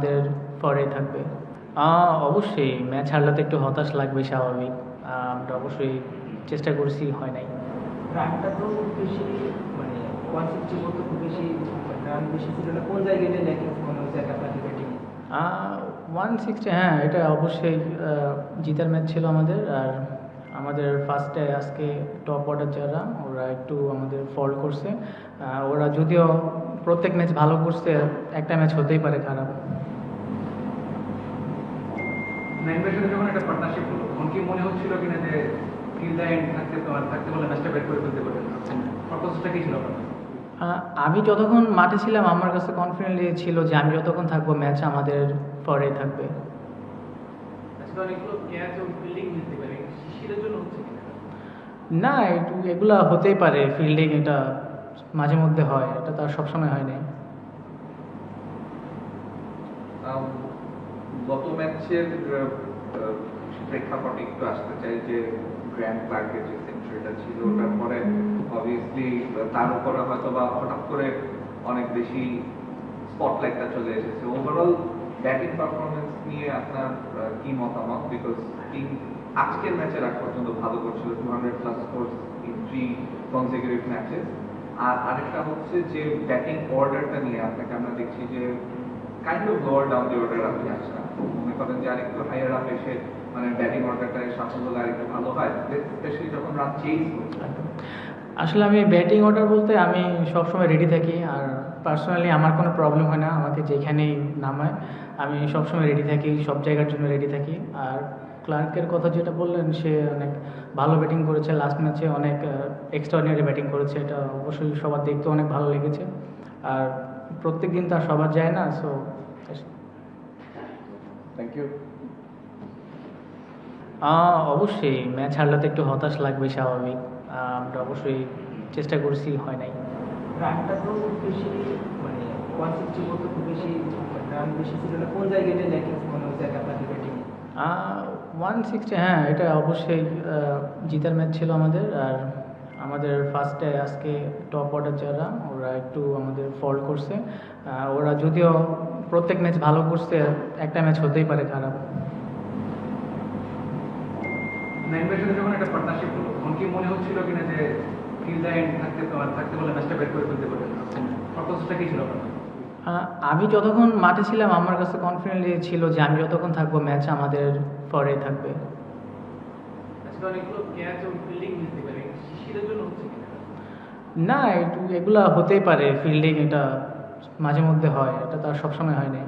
আমাদের পরে থাকবে। অবশ্যই ম্যাচ হারলে তো একটু হতাশ লাগবে স্বাভাবিক। আমরা অবশ্যই চেষ্টা করছি হয় নাই। রানটা তো খুব বেশি মানে ওয়ান সিক্সটি মতো খুব বেশি রান বেশি ছিল না। কোন জায়গায় ল্যাকিং মনে হচ্ছে আপনাদের ব্যাটিং ওয়ান সিক্সটি হ্যাঁ এটা অবশ্যই জিতার ম্যাচ ছিল আমাদের। আর আমাদের ফার্স্টে আজকে টপ অর্ডার যারা ওরা একটু আমাদের ফল করছে। ওরা যদিও প্রত্যেক ম্যাচ ভালো করছে একটা ম্যাচ হতেই পারে খারাপ। যখন একটা পার্টনারশিপ হলো তখন কি মনে হচ্ছিল কিনা যে আমি যতক্ষণ মাঠে ছিলাম আমার কাছে কনফিডেন্টলি ছিল যে আমি যতক্ষণ থাকব ম্যাচ আমাদের পরে থাকবে। অনেকগুলো ক্যাচ ফিল্ডিং মিলতে পারে। শিশিরের জন্য হচ্ছে না এগুলা হতেই পারে ফিল্ডিং এটা মাঝে মধ্যে হয় এটা তো আর সবসময় হয় নাই। গত ম্যাচের প্রেক্ষাপটে একটু আসতে চাই যে গ্র্যান্ড ক্লার্কের যে সেঞ্চুরিটা ছিল ওটার পরে অবভিয়াসলি তার উপরে হয়তো বা হঠাৎ করে অনেক বেশি স্পটলাইটটা চলে এসেছে। ওভারঅল ব্যাটিং পারফরমেন্স নিয়ে আপনার কি মতামত? বিকজ টিম আজকের ম্যাচের আগ পর্যন্ত ভালো করছিল two hundred plus scores in three consecutive matches আর আরেকটা হচ্ছে যে ব্যাটিং অর্ডারটা নিয়ে আপনাকে আমরা দেখছি যে kind of lower down the order আপনি আসছেন। মনে করেন যে আরেকটু হাইয়ার আপ এসে মানে ব্যাটিং অর্ডারটা সাফল্য আরেকটু ভালো হয়। স্পেশালি যখন রান চেঞ্জ হচ্ছে। আসলে আমি ব্যাটিং অর্ডার বলতে আমি সবসময় রেডি থাকি আর পার্সোনালি আমার কোনো প্রবলেম হয় না আমাকে যেখানেই নামায় আমি সবসময় রেডি থাকি সব জায়গার জন্য রেডি থাকি। আর ক্লার্কের কথা যেটা বললেন সে অনেক ভালো ব্যাটিং করেছে। লাস্ট ম্যাচে অনেক এক্সট্রাঅর্ডিনারি ব্যাটিং করেছে। এটা অবশ্যই সবার দেখতে অনেক ভালো লেগেছে। আর প্রত্যেক দিন তো আর সবার যায় না সো থ্যাংক ইউ অবশ্যই ম্যাচ হারলে তো একটু হতাশ লাগবে স্বাভাবিক। আমরা অবশ্যই চেষ্টা করছি হয় নাই। রানটা তো বেশি মানে ওয়ান সিক্সটি মতো বেশি রান বেশি ছিল না। কোন জায়গায় যে ল্যাকিং মনে হচ্ছে আপনাদের ব্যাটিং ওয়ান সিক্সটি হ্যাঁ এটা অবশ্যই জিতার ম্যাচ ছিল আমাদের। আর আমাদের ফার্স্টে আজকে টপ অর্ডার যারা ওরা একটু আমাদের ফল করছে। ওরা যদিও প্রত্যেক ম্যাচ ভালো করছে একটা ম্যাচ হতেই পারে খারাপ। যখন একটা পার্টনারশিপ হলো কি মনে হচ্ছিল কিনা যে থাকতে থাকতে বলে ম্যাচটা বের করে ফেলতে পারবে পারপাসটা কি ছিল আপনার? আমি যতক্ষণ মাঠে ছিলাম আমার কাছে কনফিডেন্টলি ছিল যে আমি যতক্ষণ থাকব ম্যাচ আমাদের পরে থাকবে। না এগুলা হতেই পারে। ফিল্ডিং এটা মাঝে মধ্যে হয় এটা তো আর সবসময় হয় নাই।